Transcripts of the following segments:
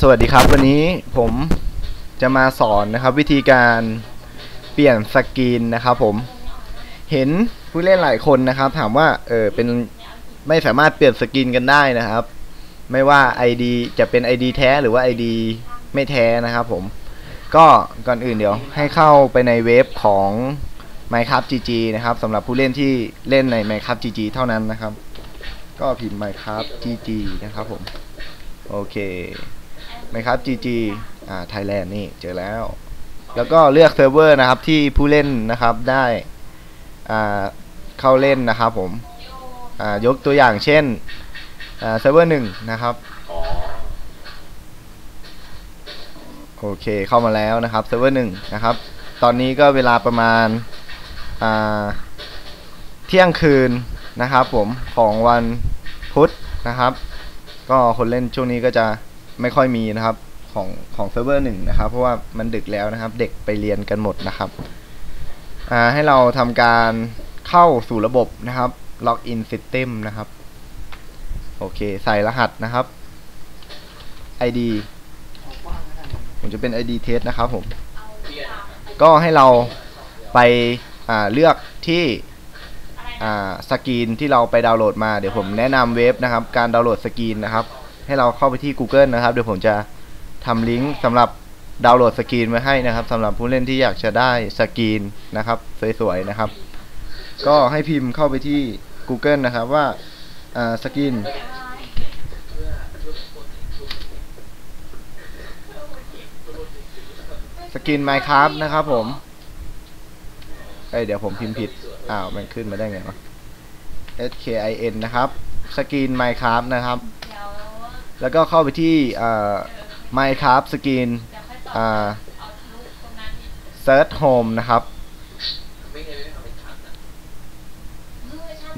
สวัสดีครับวันนี้ผมจะมาสอนนะครับ วิธีการเปลี่ยนสกรีนนะครับผมเห็นผู้เล่นหลายคนนะครับ ถามว่าเออเป็นไม่สามารถเปลี่ยนสกรีนกันได้นะครับ ไม่ว่า ID จะเป็น ID แท้หรือว่า ID ไม่แท้นะครับผมก็ก่อนอื่นเดี๋ยวให้เข้าไปในเว็บของ Minecraft GG นะครับสำหรับผู้เล่นที่เล่นใน Minecraft GG เท่านั้นนะครับ ก็พิมพ์ Minecraft GG นะครับผม โอเค Minecraft GG อ่า Thailand นี่เจอแล้ว แล้วก็เลือกเซิร์ฟเวอร์นะครับที่ผู้เล่นนะครับได้อ่าเข้าเล่นนะครับผมอ่ายกตัวอย่างเช่นอ่าเซิร์ฟเวอร์หนึ่งนะครับโอเคเข้ามาแล้วนะครับเซิร์ฟเวอร์หนึ่งนะครับ ตอนนี้ก็เวลาประมาณอ่าเที่ยงคืนนะครับผมของวันพุธนะครับ ก็คนเล่นช่วงนี้ก็จะ ไม่ค่อยมีนะครับของของเซิร์ฟเวอร์หนึ่งนะครับ เพราะว่ามันดึกแล้วนะครับ เด็กไปเรียนกันหมดนะครับให้เราทำการเข้าสู่ระบบนะครับ Login System นะครับ โอเค ใส่รหัสนะครับ ID ผมจะเป็น ID test นะครับผม ก็ให้เราไปาเลือกที่สกรีนที่เราไปดาวน์โหลดมา เดี๋ยวผมแนะนำเว็บนะครับ การดาวน์โหลดสกรีนนะครับ ให้เราเข้าไปที่ Google นะครับ เดี๋ยวผมจะทำลิงก์สำหรับดาวน์โหลดสกรีนไว้ให้นะครับสำหรับผู้เล่นที่อยากจะได้สกรีนนะครับสวยๆนะครับ ก็ให้พิมพ์เข้าไปที่ Google นะครับว่าสกรีนสกรีน Minecraft นะครับผม เอ้ยเดี๋ยวผมพิมพ์ผิด อ้าว มันขึ้นมาได้ไงวะ S K I N นะครับ สกรีน Minecraft นะครับ แล้วก็เข้าไปที่อ่า Minecraft สกรีนอ่า Search Home นะครับ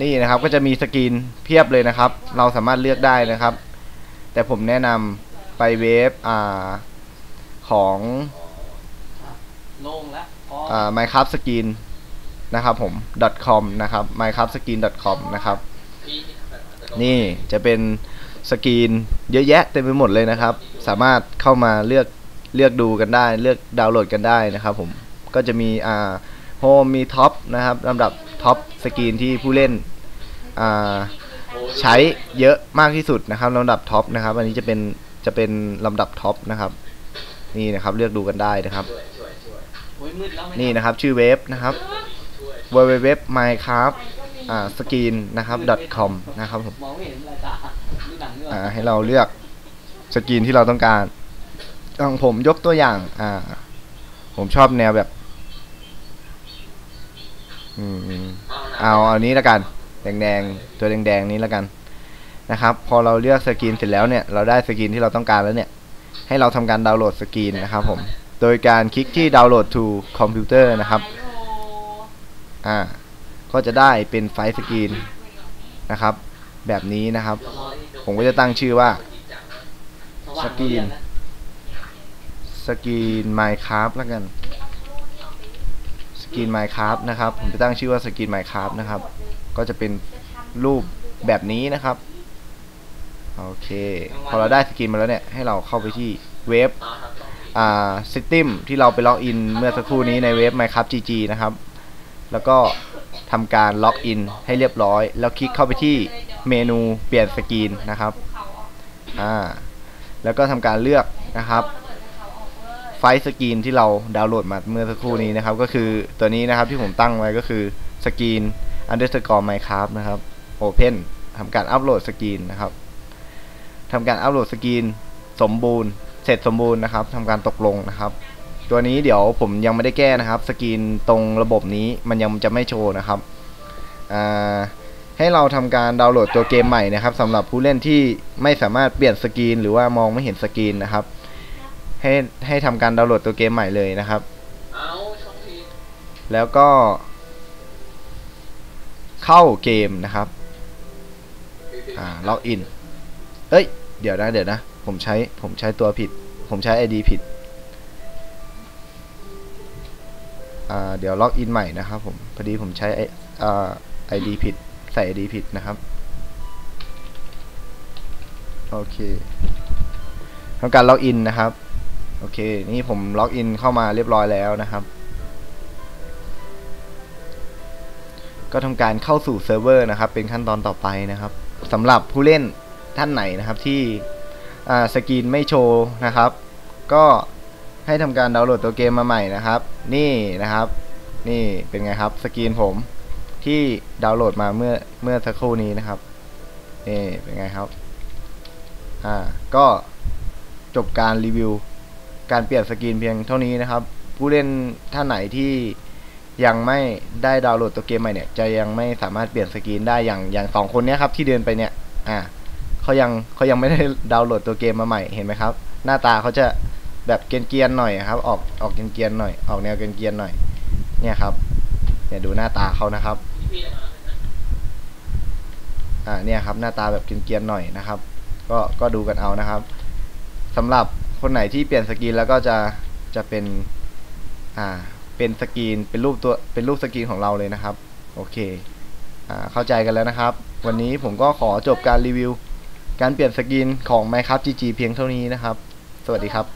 นี่นะครับก็จะมีสกรีนเพียบเลยนะครับ เราสามารถเลือกได้นะครับ แต่ผมแนะนำไปเว็บอ่าของลงแล้วพออ่า Minecraft Skin นะครับผม .com นะครับ minecraftskin.com นะครับ นี่จะเป็น สกรีนเยอะแยะเต็มไปหมดเลยนะครับ สามารถเข้ามาเลือกเลือกดูกันได้ เลือกดาวน์โหลดกันได้นะครับผมก็จะมีอ่าโฮมมีท็อปนะครับลำดับท็อปสกรีนที่ผู้เล่นอ่าใช้เยอะมากที่สุดนะครับลำดับท็อปนะครับ อันนี้จะเป็นจะเป็นลำดับท็อปนะครับ นี่นะครับเลือกดูกันได้นะครับ นี่นะครับชื่อเว็บนะครับ www minecraft อ่า skin นะครับ com นะครับผม อ่าให้เราเลือกสกรีนที่เราต้องการของผมยกตัวอย่าง อ่า ผมชอบแนวแบบ อืมเอาเอานี้ละกัน แดงๆ ตัวแดงๆนี้ละกัน นะครับ พอเราเลือกสกรีนเสร็จแล้วเนี่ย เราได้สกรีนที่เราต้องการแล้วเนี่ย ให้เราทำการดาวน์โหลดสกรีนนะครับ ผม โดยการคลิกที่ดาวน์โหลด to computer นะครับ อ่า ก็จะได้เป็นไฟล์สกรีนนะครับ แบบนี้นะครับ ผมก็จะตั้งชื่อว่าสกรีนสกรีน Minecraft แล้วกันสกรีน Minecraft นะครับ ผมจะตั้งชื่อว่าสกรีน Minecraft นะครับ ก็จะเป็นรูปแบบนี้นะครับโอเค พอเราได้สกรีนมาแล้วเนี่ย ให้เราเข้าไปที่เว็บอ่า System ที่เราไปล็อกอินเมื่อสักครู่นี้ในเว็บ Minecraft GG นะครับ แล้วก็ทำการล็อกอินให้เรียบร้อย แล้วคลิกเข้าไปที่ เมนูเปลี่ยนสกรีนนะครับอ่าแล้วก็ทำการเลือกนะครับ ไฟล์สกรีนที่เราดาวน์โหลดมาเมื่อสักครู่นี้นะครับ ก็คือตัวนี้นะครับที่ผมตั้งไว้ก็คือสกรีน underscore minecraft นะครับ open ทำการอัปโหลดสกรีนนะครับทำการอัปโหลดสกรีนสมบูรณ์ เสร็จสมบูรณ์นะครับทำการตกลงนะครับ ตัวนี้เดี๋ยวผมยังไม่ได้แก้นะครับ สกรีนตรงระบบนี้มันยังจะไม่โชว์นะครับอ่า ให้เราทำการดาวน์โหลดตัวเกมใหม่นะครับสำหรับผู้เล่นที่ไม่สามารถเปลี่ยนสกรีนหรือว่ามองไม่เห็นสกรีนนะครับ ให้ให้ทำการดาวน์โหลดตัวเกมใหม่เลยนะครับ แล้วก็ เข้าเกมนะครับอ่าล็อกอินเอ้ย เดี๋ยวนะเดี๋ยวนะ ผมใช้ผมใช้ตัวผิด ผมใช้ ID ผิดอ่าเดี๋ยวล็อกอินใหม่นะครับผมพอดีผมใช้ไออ่า ID ผิด ใส่ ID ผิดนะครับโอเคทำการล็อกอินนะครับ โอเค นี่ผมล็อกอินเข้ามาเรียบร้อยแล้วนะครับ ก็ทำการเข้าสู่เซิร์ฟเวอร์นะครับ เป็นขั้นตอนต่อไปนะครับสำหรับผู้เล่นท่านไหนนะครับที่สกรีนไม่โชว์นะครับ ก็ให้ทำการดาวน์โหลดตัวเกมมาใหม่นะครับ นี่นะครับ นี่เป็นไงครับ สกรีนผม ที่ดาวน์โหลดมาเมื่อเมื่อสักครู่นี้นะครับนี่เป็นไงครับ อ่า ก็จบการรีวิว การเปลี่ยนสกรีนเพียงเท่านี้นะครับ ผู้เล่นท่านไหนที่ยังไม่ได้ดาวน์โหลดตัวเกมใหม่เนี่ย จะยังไม่สามารถเปลี่ยนสกรีนได้อย่างอย่างสองคนเนี้ยครับ ที่เดินไปเนี่ย อ่าเขายังเขายังไม่ได้ดาวน์โหลดตัวเกมมาใหม่เห็นไหมครับ หน้าตาเขาจะแบบเกรียนๆหน่อยครับ ออกออกเกรียนๆหน่อย ออกแนวเกรียนๆหน่อย เนี่ยครับเนี่ยดูหน้าตาเขานะครับ อ่าเนี่ยครับ หน้าตาแบบเกรียนๆหน่อยนะครับ ก็ก็ดูกันเอานะครับสำหรับคนไหนที่เปลี่ยนสกรีนแล้วก็จะจะเป็นอ่าเป็นสกรีนเป็นรูปตัวเป็นรูปสกรีนของเราเลยนะครับ โอเคอ่าเข้าใจกันแล้วนะครับ วันนี้ผมก็ขอจบการรีวิว การเปลี่ยนสกรีนของ Minecraft GG เพียงเท่านี้นะครับ สวัสดีครับ